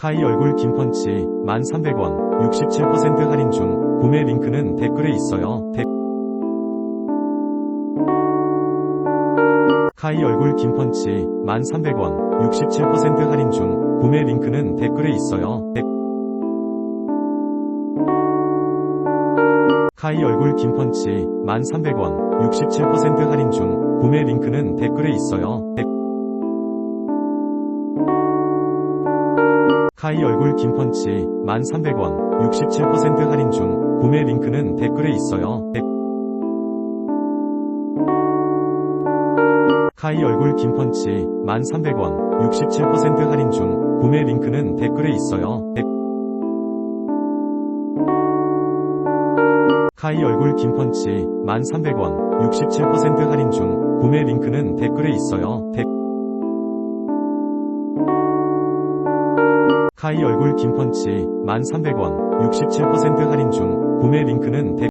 카이 얼굴 김펀치 1,300원 67% 할인 중 구매 링크는 댓글에 있어요. 댓- 카이 얼굴 김펀치 1,300원 67% 할인 중 구매 링크는 댓글에 있어요. 댓- 카이 얼굴 김펀치 1,300원 67% 할인 중 구매 링크는 댓글에 있어요. 댓- 카이 얼굴 김펀치 1,300원 67% 할인 중 구매 링크는 댓글에 있어요. 댓- 카이 얼굴 김펀치 1,300원 67% 할인 중 구매 링크는 댓글에 있어요. 댓- 카이 얼굴 김펀치 1,300원 67% 할인 중 구매 링크는 댓글에 있어요. 카이 얼굴 김펀치 1,300원 67% 할인 중 구매 링크는 댓